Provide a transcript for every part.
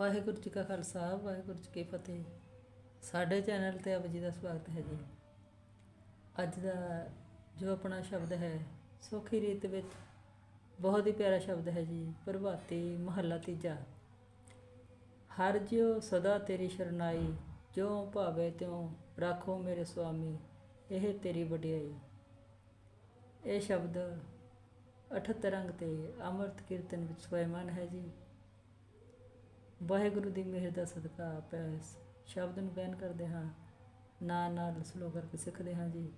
ਵਾਹਿਗੁਰੂ ਜੀ ਕਾ ਖਾਲਸਾ, ਵਾਹਿਗੁਰੂ ਜੀ ਕੀ ਫਤਿਹ। ਸਾਡੇ ਚੈਨਲ ਤੇ ਆਪ ਜੀ ਦਾ ਸਵਾਗਤ ਹੈ ਜੀ। ਅੱਜ ਦਾ ਜੋ ਆਪਣਾ ਸ਼ਬਦ ਹੈ, ਸੋਖੀ ਰੀਤ ਵਿੱਚ ਬਹੁਤ ਹੀ ਪਿਆਰਾ ਸ਼ਬਦ ਹੈ ਜੀ, ਪ੍ਰਭਾਤੀ ਮਹੱਲਾ ਤੀਜਾ। ਹਰ ਜਿਉ ਸਦਾ ਤੇਰੀ ਸ਼ਰਨਾਈ ਜੋ ਭਾਵੇ ਤਿਉ ਰਾਖੋ ਮੇਰੇ ਸੁਆਮੀ, ਇਹ ਤੇਰੀ ਵਡਿਆਈ। ਇਹ ਸ਼ਬਦ 78 ਅੰਗ ਤੇ ਅੰਮ੍ਰਿਤ ਕੀਰਤਨ ਵਿੱਚ ਸਵੈਮਾਨ ਹੈ ਜੀ। ਵਾਹਿਗੁਰੂ ਦੀ ਮਿਹਰ ਦਾ ਸਦਕਾ ਆਪਾਂ ਇਸ ਸ਼ਬਦ ਨੂੰ ਬਿਆਨ ਕਰਦੇ ਹਾਂ। ਨਾਲ ਨਾਲ ਸਲੋ ਕਰਕੇ ਸਿੱਖਦੇ ਹਾਂ ਜੀ।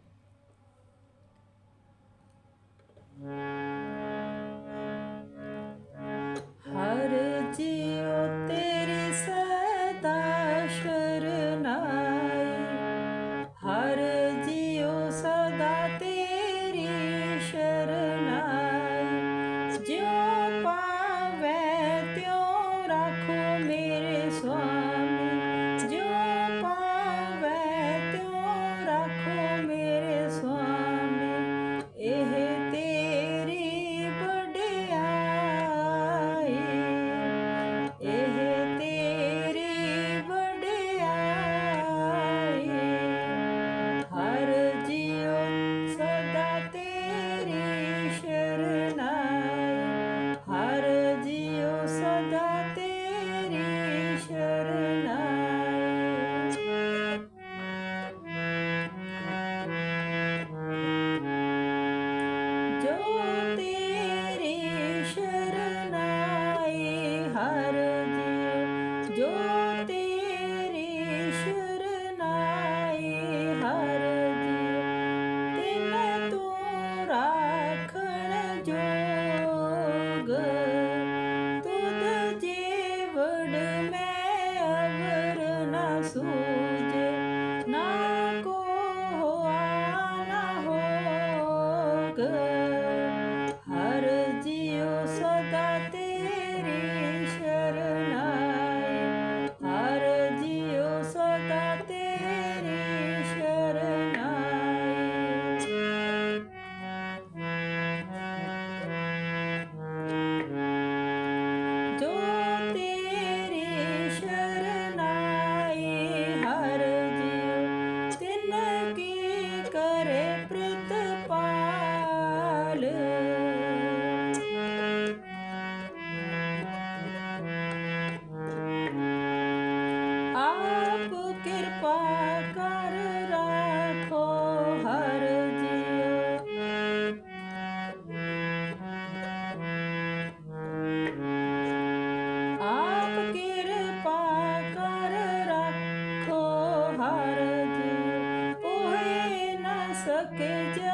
ਨਾ ਸਕੇ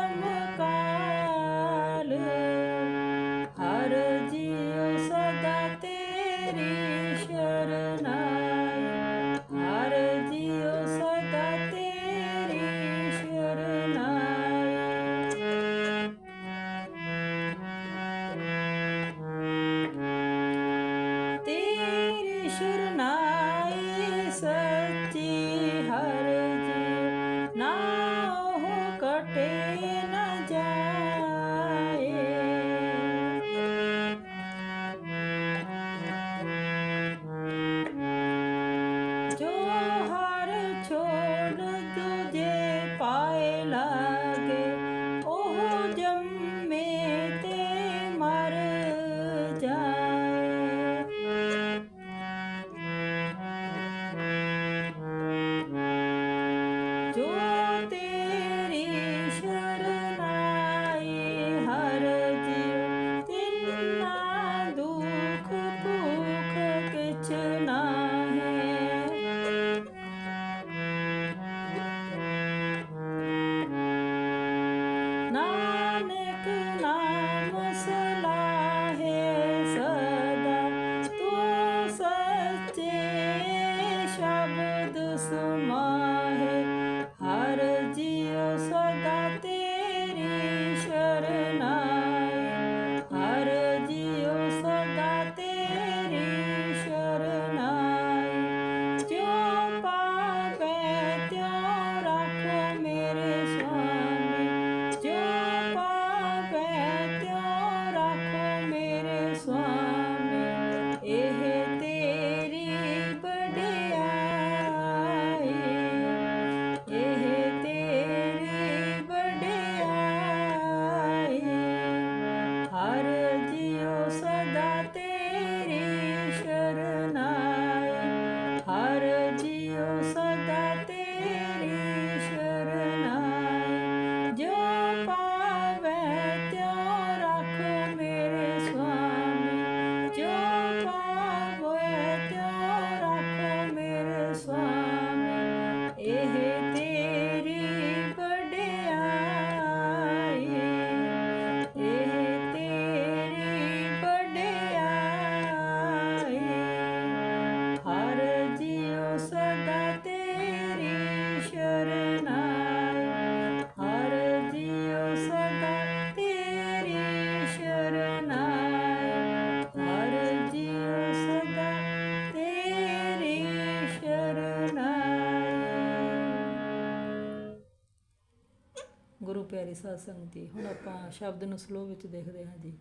ਪਿਆਰੀ ਸਾਧ ਸੰਗਤ ਜੀ ਹੁਣ ਆਪਾਂ ਸ਼ਬਦ ਨੂੰ ਸਲੋ ਵਿੱਚ ਦੇਖਦੇ ਹਾਂ ਜੀ।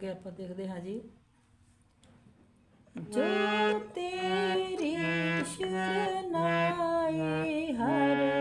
ਅੱਗੇ ਆਪਾਂ ਦੇਖਦੇ ਹਾਂ ਜੀ। ਜੋ ਤੇਰੀ ਸ਼ਰਨਾਈ ਹਰ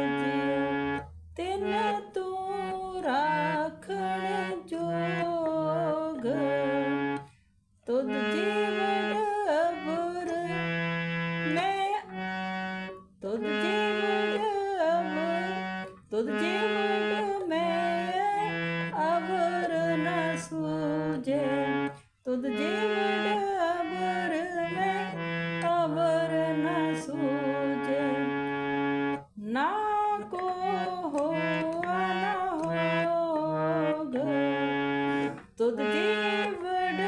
ਤੁਧ ਜੀਵਨ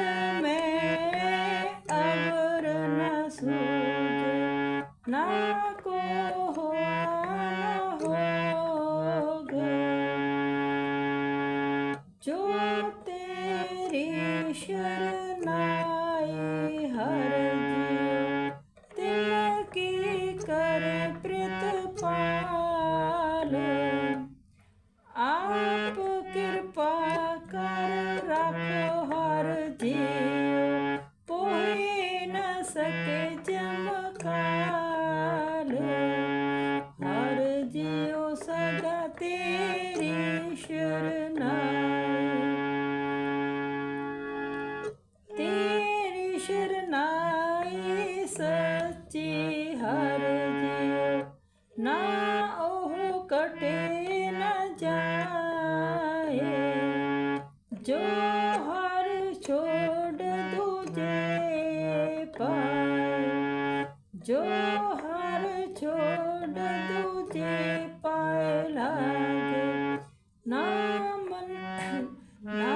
ਮੈਂ ਅਬਰ ਨ ਸੂਜੇ ਨਾ ਕੋ ਹੋਆ ਨਾ ਹੋਗ। ਜੋ ਤੇਰੀ ਸ਼ਰਨਾਈ ਹਰ ਜੋ ਹਰ ਛੋੜ ਦੂਜੇ ਪਾਏ, ਜੋ ਹਰ ਛੋੜ ਦੂਜੇ ਪਾਏ ਲਾਗੇ, ਨਾ ਮਨ, ਨਾ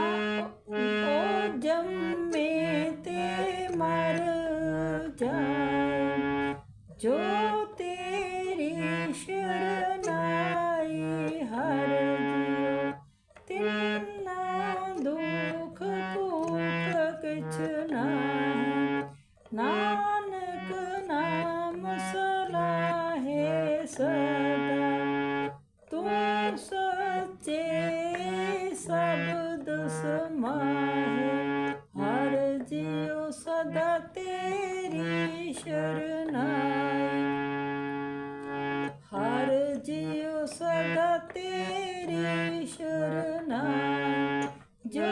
ਉਹ ਜੰਮੇ ਤੇ ਮਰ ਜਾਏ, ਜੋ ਸਦਾ ਤੂੰ ਸੱਚੇ ਸ਼ਬਦ ਸਮਾਹੇ। ਹਰ ਜਿਉ ਸਦਾ ਤੇਰੀ ਸ਼ਰਨਾਈ। ਹਰ ਜਿਉ ਸਦਾ ਤੇਰੀ ਸ਼ਰਨਾਈ। ਜੋ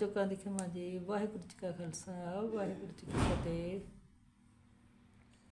ਚੁੱਕਾਂ ਦੀ ਖਿਮਾ ਜੀ ਵਾਹਿਗੁਰੂ ਜੀ ਕਾ ਖਾਲਸਾ ਵਾਹਿਗੁਰੂ ਜੀ ਕੀ ਫਤਿਹ।